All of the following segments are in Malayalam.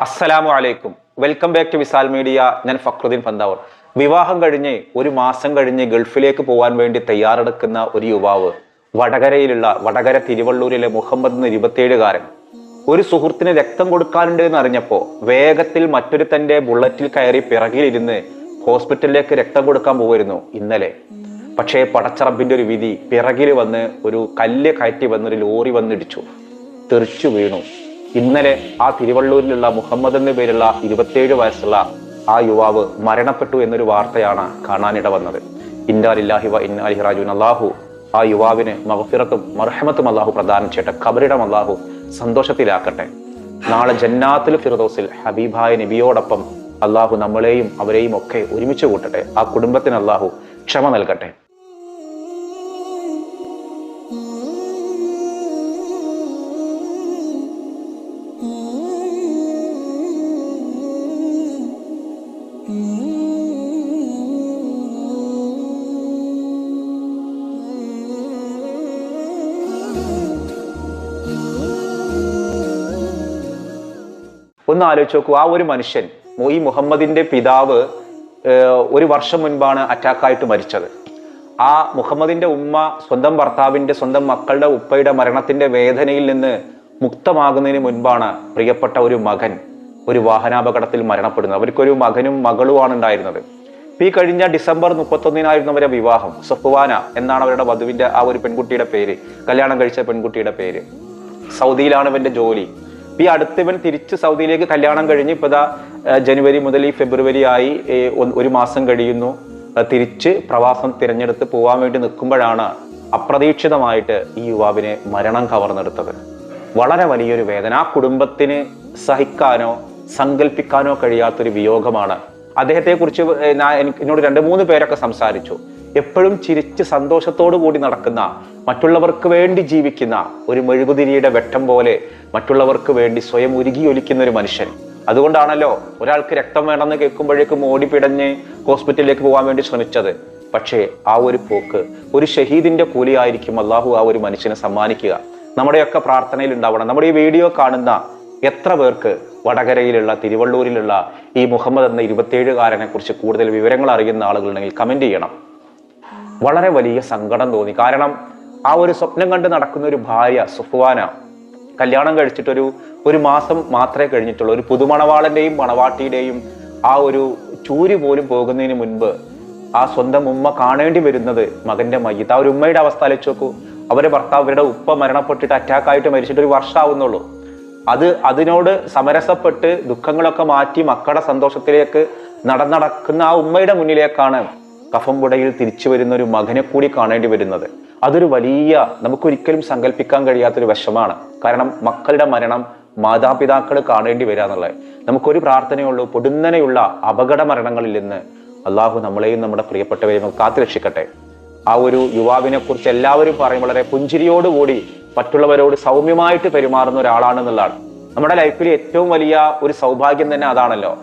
അസ്സലാമു അലൈക്കും welcome back to Visal media ഞാൻ ഫക്രുദ്ദീൻ പന്താവൂർ. വിവാഹം കഴിഞ്ഞ് ഒരു മാസം കഴിഞ്ഞ് ഗൾഫിലേക്ക് പോകാൻ വേണ്ടി തയ്യാറെടുക്കുന്ന ഒരു യുവാവ് വടകരയിലുള്ള വടകര തിരുവള്ളൂരിലെ മുഹമ്മദ് എന്ന ഇരുപത്തിയേഴുകാരൻ. ഒരു സുഹൃത്തിന് രക്തം കൊടുക്കാനുണ്ട് എന്ന് അറിഞ്ഞപ്പോൾ വേഗത്തിൽ മറ്റൊരു തന്റെ ബുള്ളറ്റിൽ കയറി പിറകിലിരുന്ന് ഹോസ്പിറ്റലിലേക്ക് രക്തം കൊടുക്കാൻ പോയിരുന്നു ഇന്നലെ. പക്ഷേ പടച്ചറബിന്റെ ഒരു വിധി പിറകിൽ വന്ന് ഒരു കല്ല് കയറ്റി വന്നൊരു ലോറി വന്നിടിച്ചു. തെറിച്ചു വീണു. ഇന്നലെ ആ തിരുവള്ളൂരിലുള്ള മുഹമ്മദ് എന്ന പേരുള്ള ഇരുപത്തിയേഴ് വയസ്സുള്ള ആ യുവാവ് മരണപ്പെട്ടു എന്നൊരു വാർത്തയാണ് കാണാനിട വന്നത്. ഇന്നാലില്ലാഹി വ ഇന്നാലിഹി റാജുൻ അള്ളാഹു ആ യുവാവിന് മഹഫിറത്തും മർഹമത്തും അള്ളാഹു പ്രദാനം ചെയ്യട്ടെ. കബറിടം അള്ളാഹു സന്തോഷത്തിലാക്കട്ടെ. നാളെ ജന്നാത്തുൽ ഫിറദോസിൽ ഹബീബായ നബിയോടൊപ്പം അള്ളാഹു നമ്മളെയും അവരെയും ഒക്കെ ഒരുമിച്ച് കൂട്ടട്ടെ. ആ കുടുംബത്തിന് അള്ളാഹു ക്ഷമ നൽകട്ടെ. ഒന്ന് ആലോചിച്ച് നോക്കൂ. ആ ഒരു മനുഷ്യൻ ഈ മുഹമ്മദിന്റെ പിതാവ് ഒരു വർഷം മുൻപാണ് അറ്റാക്കായിട്ട് മരിച്ചത്. ആ മുഹമ്മദിന്റെ ഉമ്മ സ്വന്തം ഭർത്താവിന്റെ സ്വന്തം മക്കളുടെ ഉപ്പയുടെ മരണത്തിന്റെ വേദനയിൽ നിന്ന് മുക്തമാകുന്നതിന് മുൻപാണ് പ്രിയപ്പെട്ട ഒരു മകൻ ഒരു വാഹനാപകടത്തിൽ മരണപ്പെടുന്നത്. അവർക്കൊരു മകനും മകളുമാണ് ഉണ്ടായിരുന്നത്. ഈ കഴിഞ്ഞ ഡിസംബർ മുപ്പത്തൊന്നിനായിരുന്നു അവരെ വിവാഹം. സഫുവാന എന്നാണ് അവരുടെ വധുവിന്റെ ആ ഒരു പെൺകുട്ടിയുടെ പേര്. കല്യാണം കഴിച്ച പെൺകുട്ടിയുടെ പേര്. സൗദിയിലാണ് ഇവന്റെ ജോലി. ഈ അടുത്തവൻ തിരിച്ച് സൗദിയിലേക്ക് കല്യാണം കഴിഞ്ഞ് ഇപ്പോൾ ദാ ജനുവരി മുതൽ ഈ ഫെബ്രുവരി ആയി ഒരു മാസം കഴിയുന്നു. തിരിച്ച് പ്രവാസം തിരഞ്ഞെടുത്ത് പോകാൻ വേണ്ടി നിൽക്കുമ്പോഴാണ് അപ്രതീക്ഷിതമായിട്ട് ഈ യുവാവിനെ മരണം കവർന്നെടുത്തത്. വളരെ വലിയൊരു വേദന. ആ കുടുംബത്തിന് സഹിക്കാനോ സങ്കല്പിക്കാനോ കഴിയാത്തൊരു വിയോഗമാണ്. അദ്ദേഹത്തെ കുറിച്ച് ഞാൻ എനിക്ക് എന്നോട് രണ്ട് മൂന്ന് പേരൊക്കെ സംസാരിച്ചു. എപ്പോഴും ചിരിച്ച് സന്തോഷത്തോടു കൂടി നടക്കുന്ന മറ്റുള്ളവർക്ക് വേണ്ടി ജീവിക്കുന്ന ഒരു മെഴുകുതിരിയുടെ വെട്ടം പോലെ മറ്റുള്ളവർക്ക് വേണ്ടി സ്വയം ഉരുകിയൊലിക്കുന്ന ഒരു മനുഷ്യൻ. അതുകൊണ്ടാണല്ലോ ഒരാൾക്ക് രക്തം വേണമെന്ന് കേൾക്കുമ്പോഴേക്കും ഓടി പിടഞ്ഞ് ഹോസ്പിറ്റലിലേക്ക് പോകാൻ വേണ്ടി ശ്രമിച്ചത്. പക്ഷേ ആ ഒരു പോക്ക് ഒരു ഷഹീദിന്റെ കൂലിയായിരിക്കും അള്ളാഹു ആ ഒരു മനുഷ്യനെ സമ്മാനിക്കുക. നമ്മുടെയൊക്കെ പ്രാർത്ഥനയിൽ ഉണ്ടാവണം. നമ്മുടെ ഈ വീഡിയോ കാണുന്ന എത്ര പേർക്ക് വടകരയിലുള്ള തിരുവള്ളൂരിലുള്ള ഈ മുഹമ്മദ് എന്ന ഇരുപത്തിയേഴുകാരനെ കുറിച്ച് കൂടുതൽ വിവരങ്ങൾ അറിയുന്ന ആളുകളുണ്ടെങ്കിൽ കമന്റ് ചെയ്യണം. വളരെ വലിയ സങ്കടം തോന്നി. കാരണം ആ ഒരു സ്വപ്നം കണ്ട് നടക്കുന്ന ഒരു ഭാര്യ സുഫ്വാന. കല്യാണം കഴിച്ചിട്ടൊരു ഒരു മാസം മാത്രമേ കഴിഞ്ഞിട്ടുള്ളൂ. ഒരു പുതുമണവാളന്റെയും മണവാട്ടിയുടെയും ആ ഒരു ചൂരി പോലും പോകുന്നതിന് മുൻപ് ആ സ്വന്തം ഉമ്മ കാണേണ്ടി വരുന്നത് മകന്റെ മയ്യത്ത്. ആ ഒരു ഉമ്മയുടെ അവസ്ഥ ആലോചിച്ച് നോക്കൂ. അവരെ ഭർത്താവ് അവരുടെ ഉപ്പ മരണപ്പെട്ടിട്ട് അറ്റാക്ക് ആയിട്ട് മരിച്ചിട്ട് ഒരു വർഷമാവുന്നുള്ളൂ. അത് അതിനോട് സമരസപ്പെട്ട് ദുഃഖങ്ങളൊക്കെ മാറ്റി മക്കളുടെ സന്തോഷത്തിലേക്ക് നടന്നടക്കുന്ന ആ ഉമ്മയുടെ മുന്നിലേക്കാണ് കഫംപുടയിൽ തിരിച്ചു വരുന്ന ഒരു മകനെ കൂടി കാണേണ്ടി വരുന്നത്. അതൊരു വലിയ നമുക്കൊരിക്കലും സങ്കല്പിക്കാൻ കഴിയാത്തൊരു വിഷമാണ്. കാരണം മക്കളുടെ മരണം മാതാപിതാക്കൾ കാണേണ്ടി വരിക എന്നുള്ളത്. നമുക്കൊരു പ്രാർത്ഥനയുള്ളൂ പൊടുന്നനെയുള്ള അപകട മരണങ്ങളിൽ നിന്ന് അള്ളാഹു നമ്മളെയും നമ്മുടെ പ്രിയപ്പെട്ടവരെയും കാത്തു രക്ഷിക്കട്ടെ ആ ഒരു യുവാവിനെ കുറിച്ച് എല്ലാവരും പറയും വളരെ പുഞ്ചിരിയോടുകൂടി മറ്റുള്ളവരോട് സൗമ്യമായിട്ട് പെരുമാറുന്ന ഒരാളാണെന്നുള്ളതാണ്. നമ്മുടെ ലൈഫിൽ ഏറ്റവും വലിയ ഒരു സൗഭാഗ്യം തന്നെ അതാണല്ലോ.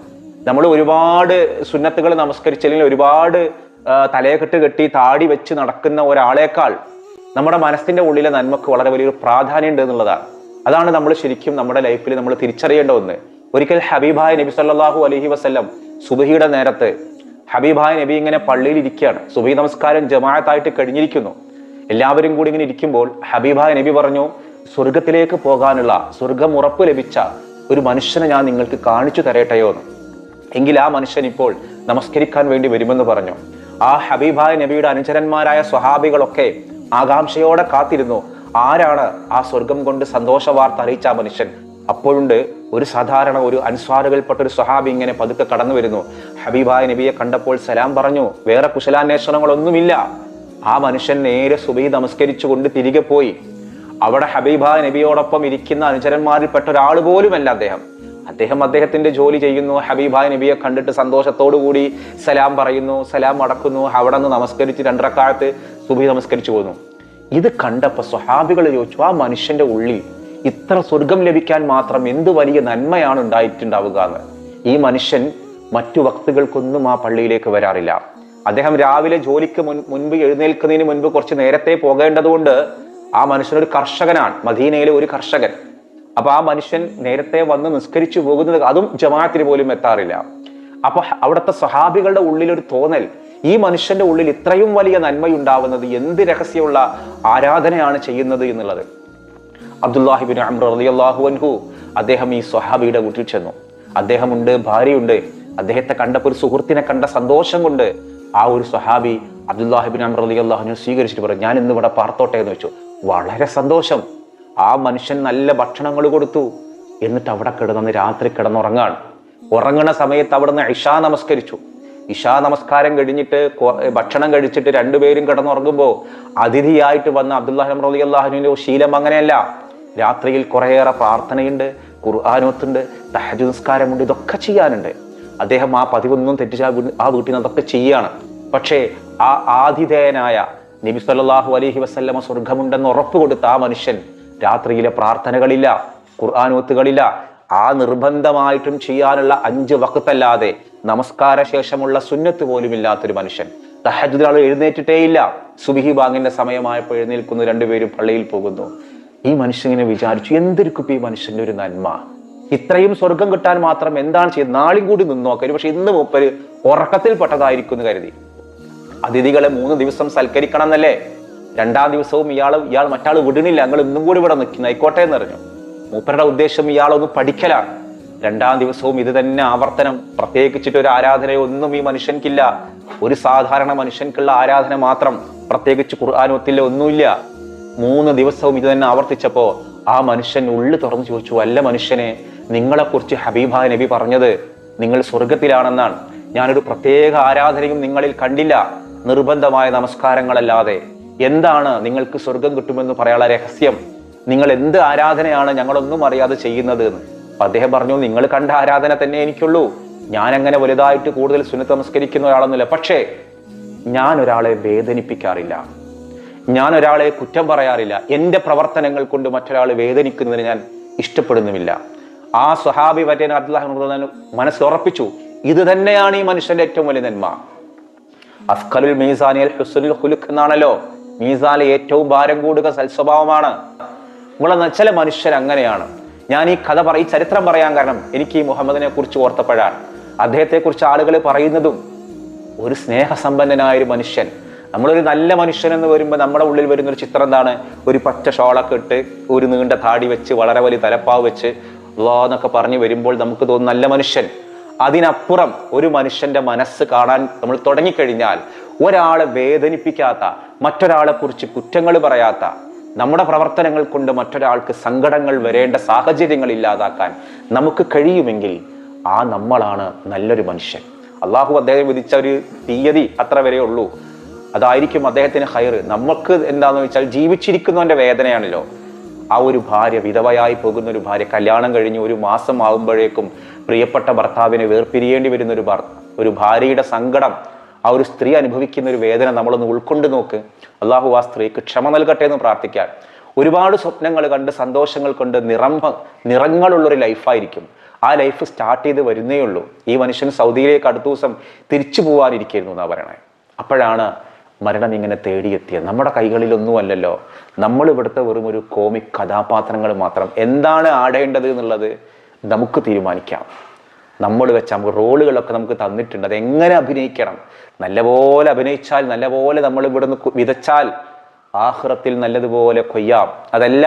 നമ്മൾ ഒരുപാട് സുന്നത്തുകൾ നമസ്കരിച്ചില്ലെങ്കിൽ ഒരുപാട് തലയെക്കെട്ട് കെട്ടി താടി വെച്ച് നടക്കുന്ന ഒരാളേക്കാൾ നമ്മുടെ മനസ്സിന്റെ ഉള്ളിലെ നന്മക്ക് വളരെ വലിയൊരു പ്രാധാന്യം ഉണ്ട് എന്നുള്ളതാണ്. അതാണ് നമ്മൾ ശരിക്കും നമ്മുടെ ലൈഫിൽ നമ്മൾ തിരിച്ചറിയേണ്ട ഒന്ന്. ഒരിക്കൽ ഹബീബായ നബി സല്ലാഹു അലഹി വസല്ലം സുബഹിയുടെ നേരത്ത് ഹബീബായ നബി ഇങ്ങനെ പള്ളിയിൽ ഇരിക്കുകയാണ്. സുബഹി നമസ്കാരം ജമാഅത്തായിട്ട് കഴിഞ്ഞിരിക്കുന്നു. എല്ലാവരും കൂടി ഇങ്ങനെ ഇരിക്കുമ്പോൾ ഹബീബായ നബി പറഞ്ഞു സ്വർഗത്തിലേക്ക് പോകാനുള്ള സ്വർഗം ഉറപ്പ് ലഭിച്ച ഒരു മനുഷ്യനെ ഞാൻ നിങ്ങൾക്ക് കാണിച്ചു തരട്ടെയോ എന്ന്. എങ്കിൽ ആ മനുഷ്യൻ ഇപ്പോൾ നമസ്കരിക്കാൻ വേണ്ടി വരുമെന്ന് പറഞ്ഞു. ആ ഹബീബായ നബിയുടെ അനുചരന്മാരായ സ്വഹാബികളൊക്കെ ആകാംക്ഷയോടെ കാത്തിരുന്നു. ആരാണ് ആ സ്വർഗം കൊണ്ട് സന്തോഷ വാർത്ത അറിയിച്ച മനുഷ്യൻ? അപ്പോഴുണ്ട് ഒരു സാധാരണ ഒരു അൻസ്വാറുകൾപ്പെട്ട ഒരു സ്വഹാബി ഇങ്ങനെ പതുക്കെ കടന്നു വരുന്നു. ഹബീബായ നബിയെ കണ്ടപ്പോൾ സലാം പറഞ്ഞു വേറെ കുശലാന്വേഷണങ്ങളൊന്നുമില്ല. ആ മനുഷ്യൻ നേരെ സുബൈ നമസ്കരിച്ചുകൊണ്ട് തിരികെ പോയി. അവിടെ ഹബീബായ നബിയോടൊപ്പം ഇരിക്കുന്ന അനുചരന്മാരിൽപ്പെട്ട ഒരാൾ പോലുമല്ല അദ്ദേഹം. അദ്ദേഹം അദ്ദേഹത്തിന്റെ ജോലി ചെയ്യുന്നു. ഹബീബായ നബിയെ കണ്ടിട്ട് സന്തോഷത്തോടു കൂടി സലാം പറയുന്നു. സലാം അടക്കുന്നു. അവിടെ നിന്ന് നമസ്കരിച്ച് രണ്ടരക്കാലത്ത് സുബി നമസ്കരിച്ചു പോകുന്നു ഇത് കണ്ടപ്പോൾ സ്വഹാബികൾ ചോദിച്ചു ആ മനുഷ്യന്റെ ഉള്ളിൽ ഇത്ര സ്വർഗം ലഭിക്കാൻ മാത്രം എന്ത് വലിയ നന്മയാണ് ഉണ്ടായിട്ടുണ്ടാവുക എന്ന്? ഈ മനുഷ്യൻ മറ്റു വക്തുകൾക്കൊന്നും ആ പള്ളിയിലേക്ക് വരാറില്ല. അദ്ദേഹം രാവിലെ ജോലിക്ക് മുൻ മുൻപ് എഴുന്നേൽക്കുന്നതിന് മുൻപ് കുറച്ച് നേരത്തെ പോകേണ്ടതുകൊണ്ട് ആ മനുഷ്യനൊരു കർഷകനാണ്. മദീനയിലെ ഒരു കർഷകൻ. അപ്പൊ ആ മനുഷ്യൻ നേരത്തെ വന്ന് നിസ്കരിച്ചു പോകുന്നത് അതും ജമാഅത്തിന് പോലും എത്താറില്ല. അപ്പൊ അവിടുത്തെ സഹാബികളുടെ ഉള്ളിൽ ഒരു തോന്നൽ ഈ മനുഷ്യന്റെ ഉള്ളിൽ ഇത്രയും വലിയ നന്മയുണ്ടാവുന്നത് എന്ത് രഹസ്യമുള്ള ആരാധനയാണ് ചെയ്യുന്നത് എന്നുള്ളത്. അബ്ദുല്ലാഹിബിൻ അമ്ര റളിയല്ലാഹു അൻഹു അദ്ദേഹം ഈ സ്വഹാബിയുടെ വീട്ടിൽ ചെന്നു. അദ്ദേഹമുണ്ട് ഭാര്യയുണ്ട്. അദ്ദേഹത്തെ കണ്ടപ്പോൾ ഒരു സുഹൃത്തിനെ കണ്ട സന്തോഷം കൊണ്ട് ആ ഒരു സ്വഹാബി അബ്ദുല്ലാഹിബിൻ അമ്ര റളിയല്ലാഹുവിനെ സ്വീകരിച്ചിട്ട് പറഞ്ഞു ഞാൻ ഇന്ന് ഇവിടെ പാർത്തോട്ടെ എന്ന് വെച്ചു. വളരെ സന്തോഷം. ആ മനുഷ്യൻ നല്ല ഭക്ഷണങ്ങൾ കൊടുത്തു. എന്നിട്ട് അവിടെ കിടന്ന് രാത്രി കിടന്നുറങ്ങാണ്. ഉറങ്ങണ സമയത്ത് അവിടുന്ന് ഇഷാ നമസ്കരിച്ചു. ഇഷാ നമസ്കാരം കഴിഞ്ഞിട്ട് ഭക്ഷണം കഴിച്ചിട്ട് രണ്ടുപേരും കിടന്നുറങ്ങുമ്പോൾ അതിഥിയായിട്ട് വന്ന അബ്ദുല്ലാഹിം റലി അള്ളാഹുവിന്റെ ശീലം അങ്ങനെയല്ല. രാത്രിയിൽ കുറേയേറെ പ്രാർത്ഥനയുണ്ട് ഖുർആാനോത്തുണ്ട് തഹജു നമസ്കാരമുണ്ട് ഇതൊക്കെ ചെയ്യാനുണ്ട്. അദ്ദേഹം ആ പതിവൊന്നും തെറ്റിച്ച് ആ വീട്ടിൽ നിന്ന് അതൊക്കെ ചെയ്യാണ്. പക്ഷേ ആ ആതിഥേയനായ നബി സല്ലല്ലാഹു അലൈഹി വസ്ല്ലമ സ്വർഗമുണ്ടെന്ന് ഉറപ്പ് കൊടുത്ത ആ മനുഷ്യൻ രാത്രിയിലെ പ്രാർത്ഥനകളില്ല ഖുർആാനോത്തുകളില്ല ആ നിർബന്ധമായിട്ടും ചെയ്യാനുള്ള അഞ്ച് വക്കത്തല്ലാതെ നമസ്കാര ശേഷമുള്ള സുന്നത്ത് പോലും ഇല്ലാത്തൊരു മനുഷ്യൻ. തഹജുദിൽ ആൾ എഴുന്നേറ്റിട്ടേയില്ല. സുബിഹി ബാങ്ങിന്റെ സമയമായപ്പോൾ എഴുന്നേൽക്കുന്നു രണ്ടുപേരും പള്ളിയിൽ പോകുന്നു. ഈ മനുഷ്യനെ വിചാരിച്ചു എന്തിരിക്കും ഈ മനുഷ്യന്റെ ഒരു നന്മ? ഇത്രയും സ്വർഗം കിട്ടാൻ മാത്രം എന്താണ് ചെയ്യുന്നത് നാളും കൂടി നിന്നോക്കരു പക്ഷെ ഇന്ന് മൂപ്പര് ഉറക്കത്തിൽപ്പെട്ടതായിരിക്കും എന്ന് കരുതി. അതിഥികളെ മൂന്ന് ദിവസം സൽക്കരിക്കണം എന്നല്ലേ? രണ്ടാം ദിവസവും ഇയാൾ ഇയാൾ മറ്റാൾ വിടണില്ല ഞങ്ങൾ ഇന്നും കൂടി ഇവിടെ നിൽക്കുന്നു. ആയിക്കോട്ടെ പറഞ്ഞു. മൂപ്പരുടെ ഉദ്ദേശം ഇയാളൊന്ന് പഠിക്കലാണ്. രണ്ടാം ദിവസവും ഇത് തന്നെ ആവർത്തനം. പ്രത്യേകിച്ചിട്ട് ഒരു ആരാധനയോ ഒന്നും ഈ മനുഷ്യൻക്കില്ല. ഒരു സാധാരണ മനുഷ്യൻക്കുള്ള ആരാധന മാത്രം. പ്രത്യേകിച്ച് ഖുർആാനൊത്തില്ല ഒന്നുമില്ല. മൂന്ന് ദിവസവും ഇത് തന്നെ ആവർത്തിച്ചപ്പോ ആ മനുഷ്യൻ ഉള്ളു തുറന്നു ചോദിച്ചു അല്ല മനുഷ്യനെ നിങ്ങളെക്കുറിച്ച് ഹബീബ നബി പറഞ്ഞത് നിങ്ങൾ സ്വർഗത്തിലാണെന്നാണ് ഞാനൊരു പ്രത്യേക ആരാധനയും നിങ്ങളിൽ കണ്ടില്ല. നിർബന്ധമായ നമസ്കാരങ്ങളല്ലാതെ. എന്താണ് നിങ്ങൾക്ക് സ്വർഗം കിട്ടുമെന്ന് പറയാനുള്ള രഹസ്യം? നിങ്ങൾ എന്ത് ആരാധനയാണ് ഞങ്ങളൊന്നും അറിയാതെ ചെയ്യുന്നത് എന്ന്? അദ്ദേഹം പറഞ്ഞു നിങ്ങൾ കണ്ട ആരാധന തന്നെ എനിക്കുള്ളൂ. ഞാൻ അങ്ങനെ വലുതായിട്ട് കൂടുതൽ സുന്നത്ത് നമസ്കരിക്കുന്ന ഒരാളൊന്നുമില്ല. പക്ഷേ ഞാൻ ഒരാളെ വേദനിപ്പിക്കാറില്ല. ഞാൻ ഒരാളെ കുറ്റം പറയാറില്ല. എന്റെ പ്രവർത്തനങ്ങൾ കൊണ്ട് മറ്റൊരാളെ വേദനിക്കുന്നതിന് ഞാൻ ഇഷ്ടപ്പെടുന്നുമില്ല. ആ സ്വഹാബി വറ്റേന മനസ്സ് മനസ്സുറപ്പിച്ചു ഇത് തന്നെയാണ് ഈ മനുഷ്യന്റെ ഏറ്റവും വലിയ നന്മ. അഫ്കലുൽ മീസാനിയൽ ഹുസുൽ ഹുലുഖ് എന്നാണല്ലോ. മീസാനിലെ ഏറ്റവും ഭാരം കൂടുക സൽസ്വഭാവമാണ്. നിങ്ങളെ ചില മനുഷ്യർ അങ്ങനെയാണ്. ഞാൻ ഈ കഥ പറ ഈ ചരിത്രം പറയാൻ കാരണം എനിക്ക് ഈ മുഹമ്മദിനെ കുറിച്ച് ഓർത്തപ്പോഴാണ്. അദ്ദേഹത്തെ കുറിച്ച് ആളുകൾ പറയുന്നതും ഒരു സ്നേഹസമ്പന്നനായ ഒരു മനുഷ്യൻ. നമ്മളൊരു നല്ല മനുഷ്യൻ എന്ന് വരുമ്പോൾ നമ്മുടെ ഉള്ളിൽ വരുന്ന ഒരു ചിത്രം എന്താണ്? ഒരു പച്ച ഷോളൊക്കെ ഇട്ട് ഒരു നീണ്ട താടി വെച്ച് വളരെ വലിയ തലപ്പാവ് വെച്ച് ലോ എന്നൊക്കെ പറഞ്ഞു വരുമ്പോൾ നമുക്ക് തോന്നുന്ന നല്ല മനുഷ്യൻ. അതിനപ്പുറം ഒരു മനുഷ്യന്റെ മനസ്സ് കാണാൻ നമ്മൾ തുടങ്ങിക്കഴിഞ്ഞാൽ ഒരാളെ വേദനിപ്പിക്കാത്ത മറ്റൊരാളെ കുറിച്ച് കുറ്റങ്ങൾ പറയാത്ത നമ്മുടെ പ്രവർത്തനങ്ങൾ കൊണ്ട് മറ്റൊരാൾക്ക് സങ്കടങ്ങൾ വരേണ്ട സാഹചര്യങ്ങൾ ഇല്ലാതാക്കാൻ നമുക്ക് കഴിയുമെങ്കിൽ ആ നമ്മളാണ് നല്ലൊരു മനുഷ്യൻ. അള്ളാഹു അദ്ദേഹം വിധിച്ച ഒരു തീയതി അത്ര വരെ ഉള്ളൂ. അതായിരിക്കും അദ്ദേഹത്തിന് ഹൈർ നമുക്ക് എന്താണെന്ന് വെച്ചാൽ ജീവിച്ചിരിക്കുന്നവന്റെ വേദനയാണല്ലോ. ആ ഒരു ഭാര്യ വിധവയായി പോകുന്ന ഒരു ഭാര്യ കല്യാണം കഴിഞ്ഞ് ഒരു മാസം ആകുമ്പോഴേക്കും പ്രിയപ്പെട്ട ഭർത്താവിനെ വേർപിരിയേണ്ടി വരുന്ന ഒരു ഒരു ഭാര്യയുടെ സങ്കടം ആ ഒരു സ്ത്രീ അനുഭവിക്കുന്ന ഒരു വേദന നമ്മളൊന്ന് ഉൾക്കൊണ്ട് നോക്ക്. അള്ളാഹു ആ സ്ത്രീക്ക് ക്ഷമ നൽകട്ടെ എന്ന് പ്രാർത്ഥിക്കാൻ. ഒരുപാട് സ്വപ്നങ്ങൾ കണ്ട് സന്തോഷങ്ങൾ കൊണ്ട് നിറമ്പ നിറങ്ങളുള്ള ഒരു ലൈഫായിരിക്കും. ആ ലൈഫ് സ്റ്റാർട്ട് ചെയ്ത് വരുന്നേ ഉള്ളൂ. ഈ മനുഷ്യൻ സൗദിയിലേക്ക് അടുത്ത ദിവസം തിരിച്ചു പോകാനിരിക്കുന്നു എന്നാ പറയണേ. അപ്പോഴാണ് മരണം ഇങ്ങനെ തേടിയെത്തിയത്. നമ്മുടെ കൈകളിലൊന്നുമല്ലല്ലോ. നമ്മൾ ഇവിടുത്തെ വെറും ഒരു കോമിക് കഥാപാത്രങ്ങൾ മാത്രം. എന്താണ് ആടേണ്ടത് എന്നുള്ളത് നമുക്ക് തീരുമാനിക്കാം. നമ്മൾ വെച്ച നമുക്ക് റോളുകളൊക്കെ നമുക്ക് തന്നിട്ടുണ്ട്. അതെങ്ങനെ അഭിനയിക്കണം? നല്ലപോലെ അഭിനയിച്ചാൽ നല്ലപോലെ നമ്മൾ ഇവിടുന്ന് വിതച്ചാൽ ആഹ്റത്തിൽ നല്ലതുപോലെ കൊയ്യാം. അതല്ല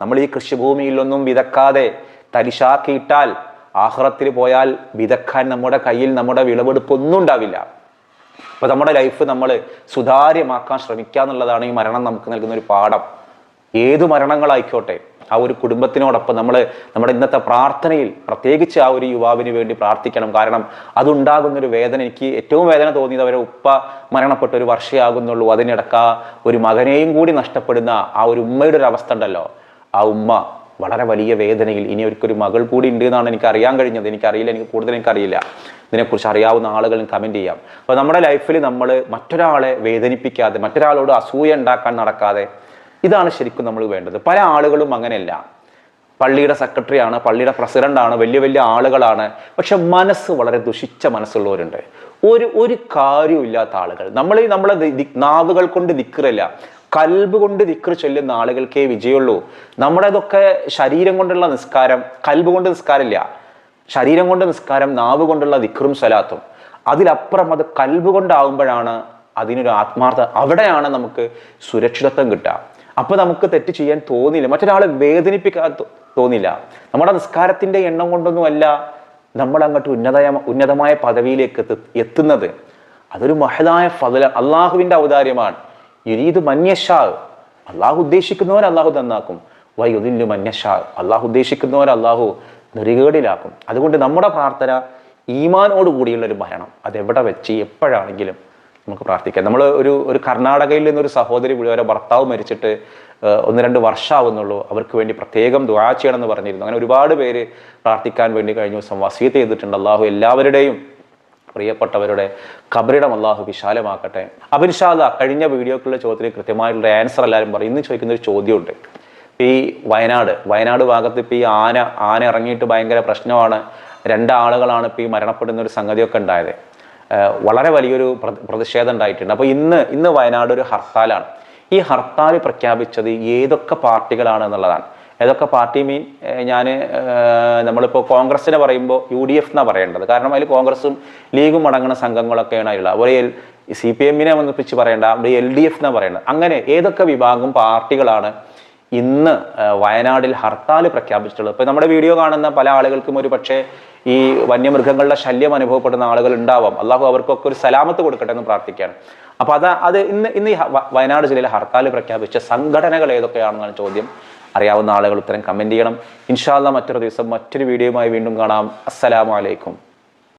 നമ്മൾ ഈ കൃഷിഭൂമിയിലൊന്നും വിതക്കാതെ തരിശാക്കിയിട്ടാൽ ആഹ്റത്തിൽ പോയാൽ വിതക്കാൻ നമ്മുടെ കയ്യിൽ നമ്മുടെ വിളവെടുപ്പൊന്നും ഉണ്ടാവില്ല. അപ്പൊ നമ്മുടെ ലൈഫ് നമ്മൾ സുതാര്യമാക്കാൻ ശ്രമിക്കുക എന്നുള്ളതാണ് ഈ മരണം നമുക്ക് നൽകുന്ന ഒരു പാഠം. ഏതു മരണങ്ങളായിക്കോട്ടെ ആ ഒരു കുടുംബത്തിനോടൊപ്പം നമ്മൾ നമ്മുടെ ഇന്നത്തെ പ്രാർത്ഥനയിൽ പ്രത്യേകിച്ച് ആ ഒരു യുവാവിന് വേണ്ടി പ്രാർത്ഥിക്കണം. കാരണം അതുണ്ടാകുന്ന ഒരു വേദന എനിക്ക് ഏറ്റവും വേദന തോന്നിയത് അവരെ ഉപ്പ മരണപ്പെട്ട ഒരു വർഷയാകുന്നുള്ളൂ. അതിനിടക്ക് ആ ഒരു മകനെയും കൂടി നഷ്ടപ്പെടുന്ന ആ ഒരു ഉമ്മയുടെ ഒരു അവസ്ഥ ഉണ്ടല്ലോ. ആ ഉമ്മ വളരെ വലിയ വേദനയിൽ ഇനി അവർക്കൊരു മകൾ കൂടി ഉണ്ട് എന്നാണ് എനിക്ക് അറിയാൻ കഴിഞ്ഞത്. എനിക്കറിയില്ല എനിക്ക് കൂടുതൽ എനിക്കറിയില്ല. ഇതിനെക്കുറിച്ച് അറിയാവുന്ന ആളുകൾ കമന്റ് ചെയ്യാം. അപ്പോൾ നമ്മുടെ ലൈഫിൽ നമ്മൾ മറ്റൊരാളെ വേദനിപ്പിക്കാതെ മറ്റൊരാളോട് അസൂയ ഉണ്ടാക്കാൻ നടക്കാതെ ഇതാണ് ശരിക്കും നമ്മൾ വേണ്ടത്. പല ആളുകളും അങ്ങനെയല്ല. പള്ളിയുടെ സെക്രട്ടറിയാണ് പള്ളിയുടെ പ്രസിഡന്റാണ് വലിയ വലിയ ആളുകളാണ്. പക്ഷെ മനസ്സ് വളരെ ദുഷിച്ച മനസ്സുള്ളവരുണ്ട്. ഒരു ഒരു കാര്യമില്ലാത്ത ആളുകൾ. നമ്മൾ നമ്മളെ നാവുകൾ കൊണ്ട് ദിക്റല്ല കൽബ് കൊണ്ട് ദിക്ർ ചൊല്ലുന്ന ആളുകൾക്കേ വിജയമുള്ളൂ. നമ്മുടെ ഇതൊക്കെ ശരീരം കൊണ്ടുള്ള നിസ്കാരം കൽബ് കൊണ്ട് നിസ്കാരമില്ല. ശരീരം കൊണ്ട് നിസ്കാരം നാവ് കൊണ്ടുള്ള ദിക്കറും സ്വലാത്തും അതിലപ്പുറം അത് കൽബ് കൊണ്ടാവുമ്പോഴാണ് അതിനൊരു ആത്മാർത്ഥ അവിടെയാണ് നമുക്ക് സുരക്ഷിതത്വം കിട്ടുക. അപ്പൊ നമുക്ക് തെറ്റ് ചെയ്യാൻ തോന്നില്ല. മറ്റൊരാളെ വേദനിപ്പിക്കാൻ തോന്നില്ല. നമ്മുടെ നിസ്കാരത്തിന്റെ എണ്ണം കൊണ്ടൊന്നുമല്ല നമ്മൾ അങ്ങോട്ട് ഉന്നതയ ഉന്നതമായ പദവിയിലേക്ക് എത്തു എത്തുന്നത്. അതൊരു മഹതായ ഫതല അള്ളാഹുവിന്റെ ഔദാര്യമാണ്. യുരീത് മന്യഷാ അള്ളാഹു ഉദ്ദേശിക്കുന്നവർ അള്ളാഹു നന്നാക്കും. വൈയുദില്ലു മന്യഷാ അള്ളാഹു ഉദ്ദേശിക്കുന്നവർ അള്ളാഹു നെറികേടിലാക്കും. അതുകൊണ്ട് നമ്മുടെ പ്രാർത്ഥന ഈമാനോട് കൂടിയുള്ള ഒരു മരണം അതെവിടെ വെച്ച് എപ്പോഴാണെങ്കിലും നമുക്ക് പ്രാർത്ഥിക്കാം. നമ്മൾ ഒരു ഒരു കർണാടകയിൽ നിന്നൊരു സഹോദരി വിളി അവരെ ഭർത്താവ് മരിച്ചിട്ട് ഒന്ന് രണ്ട് വർഷമാവുന്നുള്ളൂ. അവർക്ക് വേണ്ടി പ്രത്യേകം ദുആ ചെയ്യണമെന്ന് പറഞ്ഞിരുന്നു. അങ്ങനെ ഒരുപാട് പേര് പ്രാർത്ഥിക്കാൻ വേണ്ടി കഴിഞ്ഞ ദിവസം വസീത്ത് ചെയ്തിട്ടുണ്ട്. അള്ളാഹു എല്ലാവരുടെയും പ്രിയപ്പെട്ടവരുടെ കബറിടം അള്ളാഹു വിശാലമാക്കട്ടെ. അബിൻഷാദ കഴിഞ്ഞ വീഡിയോക്കുള്ള ചോദ്യത്തിന് കൃത്യമായിട്ടുള്ള ആൻസർ എല്ലാവരും പറയും. ഇന്ന് ചോദിക്കുന്ന ഒരു ചോദ്യമുണ്ട്. ഈ വയനാട് വയനാട് ഭാഗത്ത് ഇപ്പം ഈ ആന ആന ഇറങ്ങിയിട്ട് ഭയങ്കര പ്രശ്നമാണ്. രണ്ടാളുകളാണ് ഇപ്പം ഈ മരണപ്പെടുന്ന ഒരു സംഗതിയൊക്കെ ഉണ്ടായത്. വളരെ വലിയൊരു പ്ര- പ്രതിഷേധം ഉണ്ടായിട്ടുണ്ട്. അപ്പോൾ ഇന്ന് ഇന്ന് വയനാട് ഒരു ഹർത്താലാണ്. ഈ ഹർത്താൽ പ്രഖ്യാപിച്ചത് ഏതൊക്കെ പാർട്ടികളാണ് എന്നുള്ളതാണ്. ഏതൊക്കെ പാർട്ടി മീൻ ഞാൻ നമ്മളിപ്പോൾ കോൺഗ്രസിനെ പറയുമ്പോൾ യു ഡി എഫ് എന്നാണ് പറയേണ്ടത്. കാരണം അതിൽ കോൺഗ്രസും ലീഗും അടങ്ങുന്ന സംഘങ്ങളൊക്കെയാണ് അതിലുള്ള അതുപോലെ എൽ സി പി എമ്മിനെ ഒന്നിപ്പിച്ച് പറയേണ്ട അവിടെ എൽ ഡി എഫ് എന്നാണ് പറയേണ്ടത്. അങ്ങനെ ഏതൊക്കെ വിഭാഗം പാർട്ടികളാണ് ഇന്ന് വയനാടിൽ ഹർത്താൽ പ്രഖ്യാപിച്ചിട്ടുള്ളത്? ഇപ്പോൾ നമ്മുടെ വീഡിയോ കാണുന്ന പല ആളുകൾക്കും ഒരു പക്ഷേ ഈ വന്യമൃഗങ്ങളുടെ ശല്യം അനുഭവപ്പെടുന്ന ആളുകൾ ഉണ്ടാവാം. അള്ളാഹു അവർക്കൊക്കെ ഒരു സലാമത്ത് കൊടുക്കട്ടെ എന്ന് പ്രാർത്ഥിക്കുകയാണ്. അപ്പോൾ അത് അത് ഇന്ന് ഇന്ന് ഈ വയനാട് ജില്ലയിൽ ഹർത്താൽ പ്രഖ്യാപിച്ച സംഘടനകൾ ഏതൊക്കെയാണെന്നാണ് ചോദ്യം. അറിയാവുന്ന ആളുകൾ ഉത്തരം കമന്റ് ചെയ്യണം. ഇൻഷാല്ല മറ്റൊരു ദിവസം മറ്റൊരു വീഡിയോയുമായി വീണ്ടും കാണാം. അസ്സലാമു അലൈക്കും.